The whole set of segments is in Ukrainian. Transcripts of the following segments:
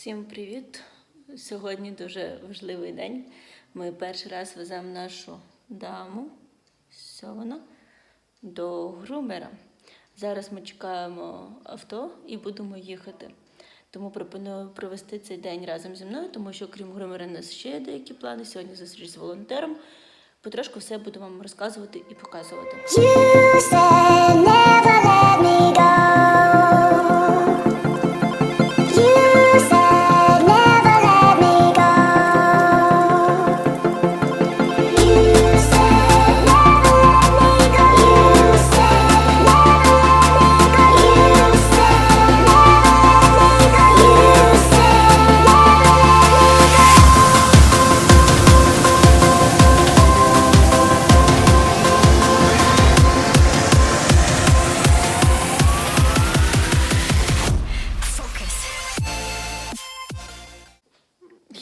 Всім привіт! Сьогодні дуже важливий день. Ми перший раз веземо нашу даму Сьована до грумера. Зараз ми чекаємо авто і будемо їхати. Тому пропоную провести цей день разом зі мною, тому що крім грумера, у нас ще є деякі плани. Сьогодні зустріч з волонтером. Потрошку все буду вам розказувати і показувати.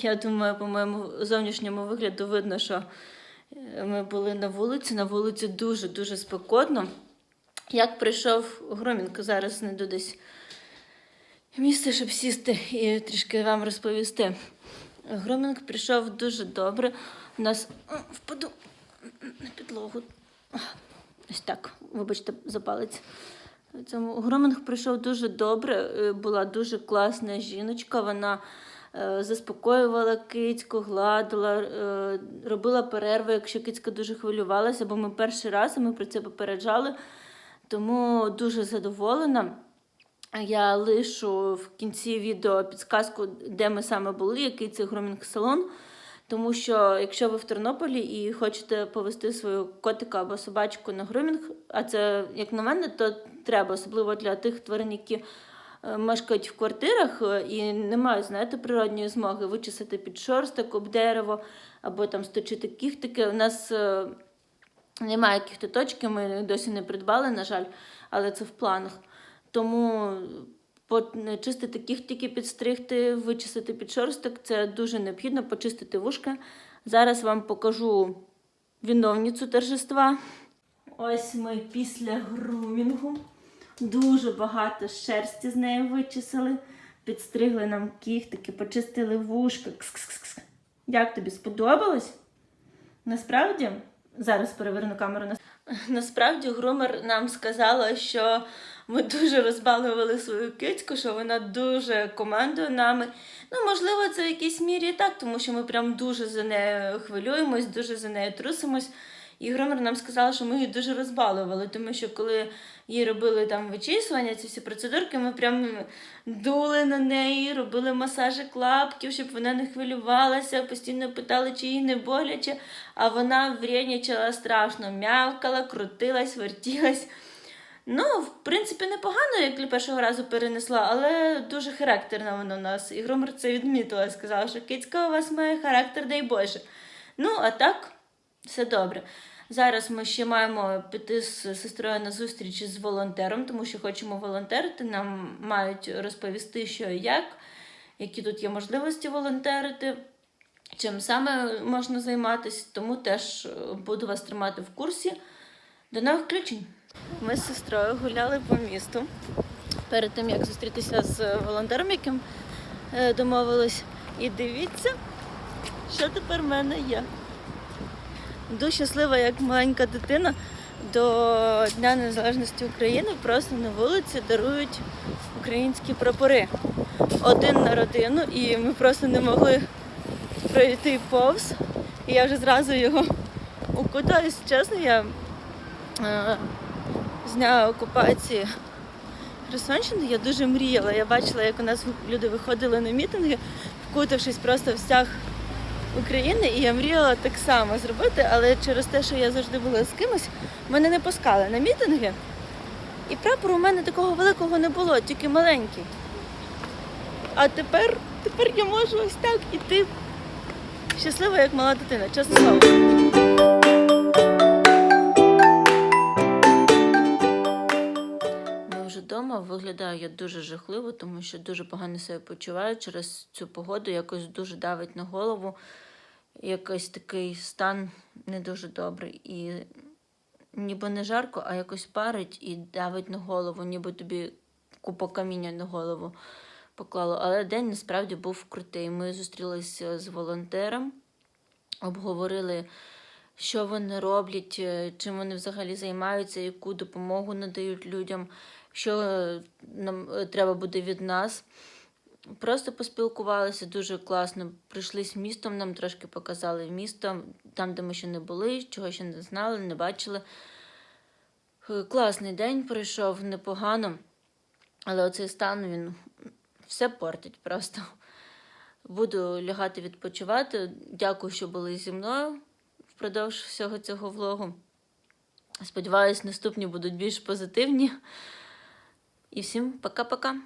Я думаю, по моєму зовнішньому вигляду видно, що е, ми були на вулиці. На вулиці дуже-дуже спекотно. Як прийшов грумінг, зараз знайду десь місце, щоб сісти і трішки вам розповісти. Грумінг прийшов дуже добре. У нас впаду на підлогу. Ось так, вибачте, за палець. Цьому грумінг пройшов дуже добре. е, Була дуже класна жіночка. Вона заспокоювала кицьку, гладила, е, робила перерви, якщо кицька дуже хвилювалася, бо ми перший раз ми про це попереджали. Тому дуже задоволена. Я лишу в кінці відео підсказку, де ми саме були, який це грумінг салон. Тому що якщо ви в Тернополі і хочете повести свою котика або собачку на грумінг, а це, як на мене, то треба, особливо для тих тварин, які е, мешкають в квартирах е, і не мають, знаєте, природньої змоги вичесати під шорсток об дерево або там сточити кіхтики. У нас е, немає кіхтоточки, ми досі не придбали, на жаль, але це в планах. Тому по- чистити кіхтики, підстригти, вичистити під шорсток це дуже необхідно, почистити вушка. Зараз вам покажу виновницю торжества. Ось ми після грумінгу. Дуже багато шерсті з неї вичесали, підстригли нам кіхтики, почистили вушка. Кс-кс-кс. Як тобі сподобалось? Насправді, зараз переверну камеру на насправді грумер нам сказала, що ми дуже розбалували свою кицьку, що вона дуже командує нами. Ну, можливо, це в якійсь мірі і так, тому що ми прям дуже за нею хвилюємось, дуже за нею трусимось. І Громер нам сказала, що ми її дуже розбалували, тому що коли їй робили там вичісування, ці всі процедурки, ми прям дули на неї, робили масажі клапків, щоб вона не хвилювалася, постійно питали, чи їй не боляче, а вона врєнячала страшно, м'явкала, крутилась, вертілась. Ну, в принципі, непогано, як для першого разу перенесла, але дуже характерно воно у нас. І Громер це відмітила, сказала, що кицька у вас має характер, дай Боже. Ну, а так, все добре. Зараз ми ще маємо піти з сестрою на зустріч з волонтером, тому що хочемо волонтерити. Нам мають розповісти, що і як, які тут є можливості волонтерити, чим саме можна займатися. Тому теж е, буду вас тримати в курсі. До нових включень. Ми з сестрою гуляли по місту перед тим, як зустрітися з волонтером, яким е, домовились. І дивіться, що тепер в мене є. Дуже щаслива, як маленька дитина до Дня Незалежності України просто на вулиці дарують українські прапори. Один на родину, і ми просто не могли пройти повз. І я вже зразу його укутаюсь. Чесно, я е, з дня окупації Херсонщини я дуже мріяла. Я бачила, як у нас люди виходили на мітинги, вкутавшись просто в стяг України, і я мріяла так само зробити, але через те, що я завжди була з кимось, мене не пускали на мітинги. І прапору у мене такого великого не було, тільки маленький. А тепер, тепер я можу ось так іти щаслива, як мала дитина, чесно слово. Вже вдома виглядаю я дуже жахливо, тому що дуже погано себе почуваю через цю погоду, якось дуже давить на голову. Якийсь такий стан не дуже добрий. І ніби не жарко, а якось парить і давить на голову, ніби тобі купа каміння на голову поклало. Але день насправді був крутий. Ми зустрілися з волонтером, обговорили, що вони роблять, е, чим вони взагалі займаються, яку допомогу надають людям, що нам е, треба буде від нас. Просто поспілкувалися дуже класно. Прийшли з містом, нам трошки показали місто, там, де ми ще не були, чого ще не знали, не бачили. Е, Класний день пройшов, непогано. Але оцей стан він все портить просто. Буду лягати відпочивати. Дякую, що були зі мною впродовж всього цього влогу. Сподіваюсь, наступні будуть більш позитивні. І всім пока-пока.